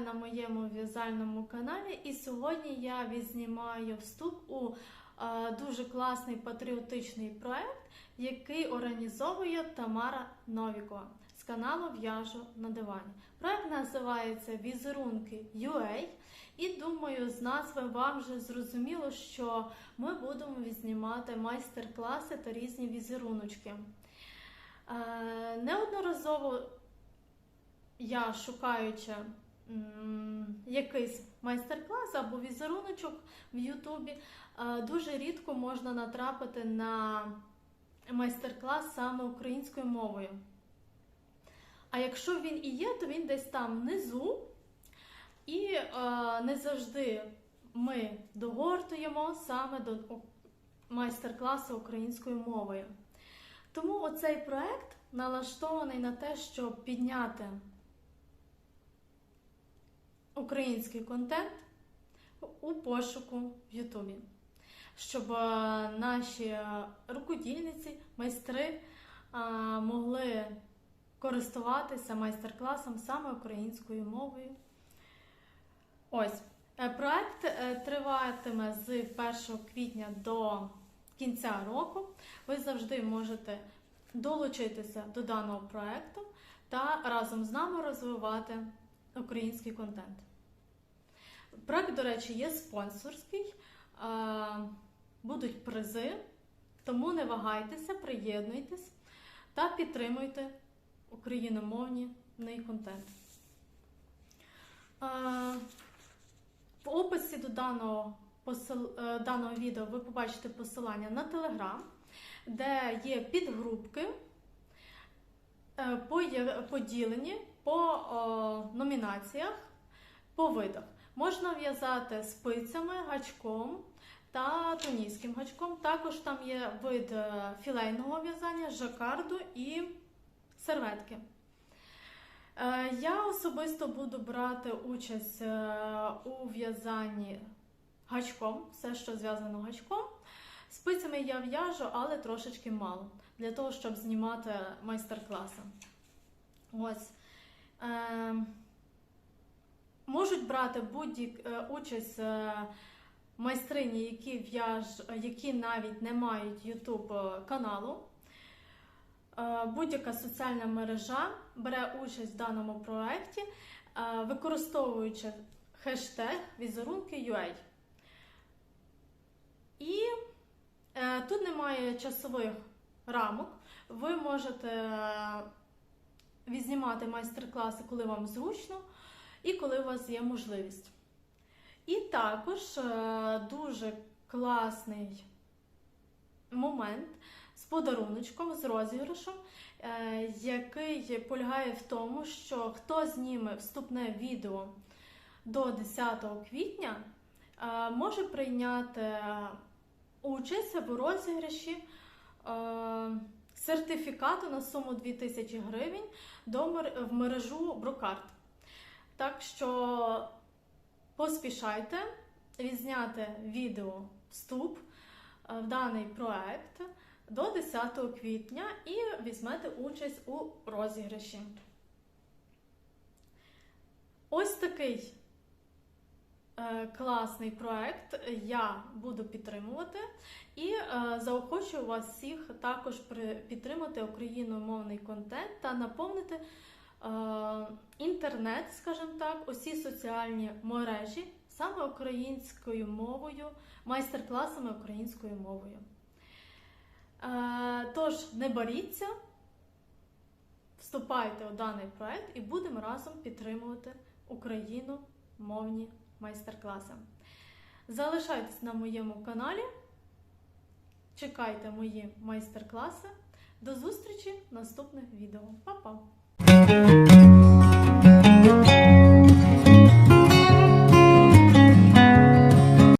на моєму в'язальному каналі. І сьогодні я відзнімаю вступ у е, дуже класний патріотичний проект, який організовує Тамара Новікова з каналу В'яжу на дивані. Проект називається Візерунки UA. І думаю, з назви вам вже зрозуміло, що ми будемо відзнімати майстер-класи та різні візеруночки. Е, Неодноразово я шукаючи якийсь майстер-клас або візеруночок в Ютубі, дуже рідко можна натрапити на майстер-клас саме українською мовою. А якщо він і є, то він десь там внизу, і не завжди ми догортуємо саме до майстер-класу українською мовою. Тому оцей проект налаштований на те, щоб підняти український контент у пошуку в Ютубі, щоб е, наші рукодільниці, майстри е, могли користуватися майстер-класом саме українською мовою. Ось е, проект триватиме з 1 квітня до кінця року. Ви завжди можете долучитися до даного проекту та разом з нами розвивати український контент. Проект, до речі, є спонсорський, будуть призи, тому не вагайтеся, приєднуйтесь та підтримуйте україномовний контент. В описі до даного, е, даного відео ви побачите посилання на Телеграм, де є підгрупки е, поділені по о, номінаціях, по видах. Можна в'язати спицями, гачком та тунійським гачком. Також там є вид е, філейного в'язання, жакарду і серветки. Е, Я особисто буду брати участь е, у в'язанні гачком, все, що зв'язано гачком. Спицями я в'яжу, але трошечки мало, для того, щоб знімати майстер-класи. Ось. Е, можуть брати будь-як е, участь е, майстрині, які, в'яж, які навіть не мають YouTube каналу. Е, Будь-яка соціальна мережа бере участь в даному проєкті, використовуючи хештег візерунки.ua. І тут немає часових рамок. Ви можете відзнімати майстер-класи, коли вам зручно і коли у вас є можливість. І також е, дуже класний момент з подаруночком, з розіграшем, е, який полягає в тому, що хто зніме вступне відео до 10 квітня, е, може прийняти участь в розіграші сертифікату на суму 2000 гривень в мережу Брокарт. Так що поспішайте відзняти відео вступ е, в даний проект до 10 квітня і візьмете участь у розіграші. Ось такий класний проект я буду підтримувати і е, заохочую вас всіх також підтримати україномовний контент та наповнити е, інтернет, скажімо так, усі соціальні мережі саме українською мовою, майстер-класами українською мовою. Е, Тож не боріться, вступайте у даний проект і будемо разом підтримувати україномовні майстер-класи. Залишайтесь на моєму каналі, чекайте мої майстер-класи. До зустрічі в наступних відео. Па-па!